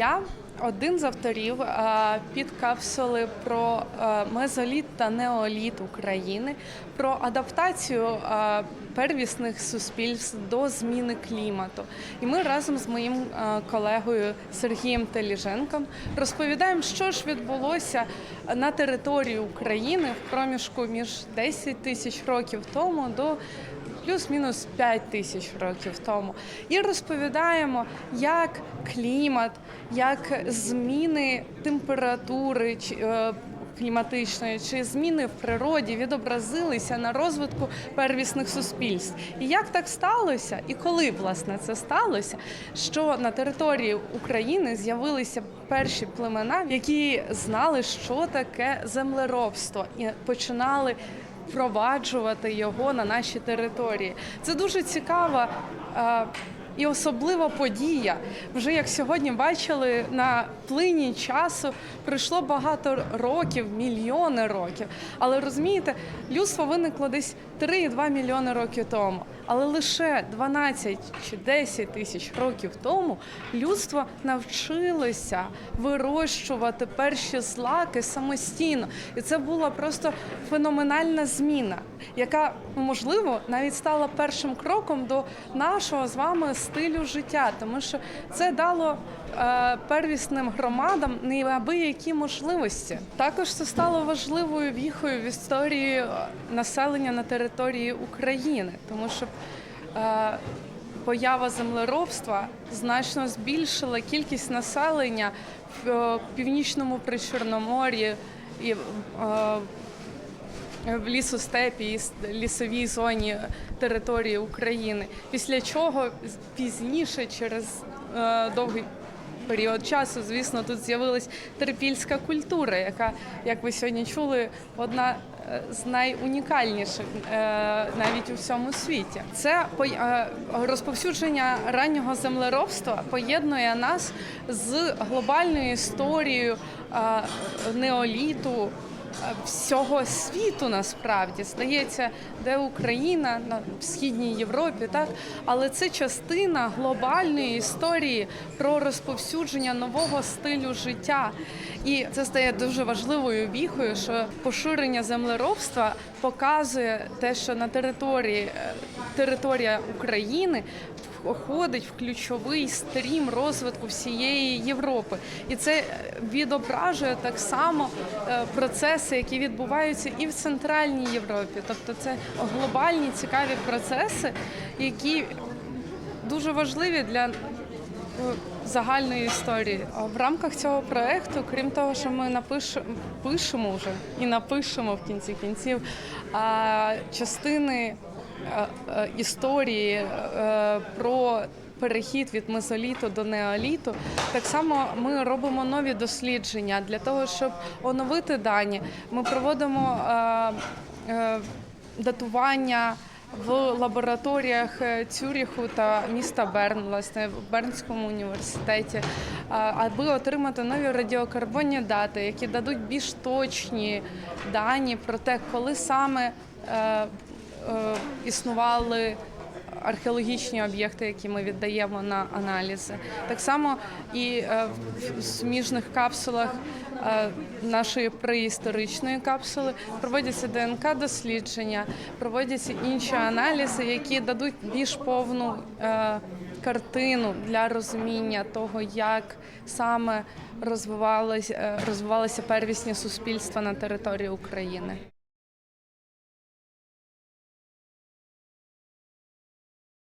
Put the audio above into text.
Я один з авторів е, підкапсули про е, мезоліт та неоліт України, про адаптацію е, первісних суспільств до зміни клімату. І ми разом з моїм колегою Сергієм Теліженком розповідаємо, що ж відбулося на території України в проміжку між 10 тисяч років тому до плюс-мінус 5 тисяч років тому. І розповідаємо, як клімат, як зміни температури е, кліматичної чи зміни в природі відобразилися на розвитку первісних суспільств. І як так сталося, і коли власне це сталося, що на території України з'явилися перші племена, які знали, що таке землеробство, і починали впроваджувати його на нашій території. Це дуже цікава. І особлива подія. Вже як сьогодні бачили, на плині часу пройшло багато років, мільйони років. Але розумієте, людство виникло десь 3,2 мільйони років тому. Але лише 12 чи 10 тисяч років тому людство навчилося вирощувати перші злаки самостійно. І це була просто феноменальна зміна, яка ну, можливо навіть стала першим кроком до нашого з вами стилю життя, тому що це дало е, первісним громадам неабиякі можливості. Також це стало важливою віхою в історії е, населення на території України, тому що е, поява землеробства значно збільшила кількість населення в північному причорномор'ї і в лісостепі і лісовій зоні території України. Після чого пізніше, через е, довгий період часу, звісно, тут з'явилась трипільська культура, яка, як ви сьогодні чули, одна е, з найунікальніших е, навіть у всьому світі. Це по- розповсюдження раннього землеробства поєднує нас з глобальною історією неоліту всього світу насправді здається, де Україна на східній Європі, так але це частина глобальної історії про розповсюдження нового стилю життя. І це стає дуже важливою віхою, що поширення землеробства показує те, що на території е, територія України входить в ключовий стрім розвитку всієї Європи, і це е, відображує так само е, процеси, які відбуваються і в центральній Європі. Тобто, це глобальні цікаві процеси, які дуже важливі для е, загальної історії. В рамках цього проекту, крім того, що ми напишемо пишемо вже і напишемо в кінці кінців частини історії е, про перехід від мезоліту до неоліту. Так само ми робимо нові дослідження для того, щоб оновити дані. Ми проводимо е, е, датування. В лабораторіях е, Цюріху та міста Берн, власне, в Бернському університеті, аби отримати нові радіокарбонні дати, які дадуть більш точні дані про те, коли саме е, е, існували археологічні об'єкти, які ми віддаємо на аналізи. Так само і е, в сміжних капсулах е, нашої преісторичної капсули проводяться ДНК-дослідження, проводяться інші аналізи, які дадуть більш повну е, картину для розуміння того, як саме розвивалися, розвивалися первісні суспільства на території України.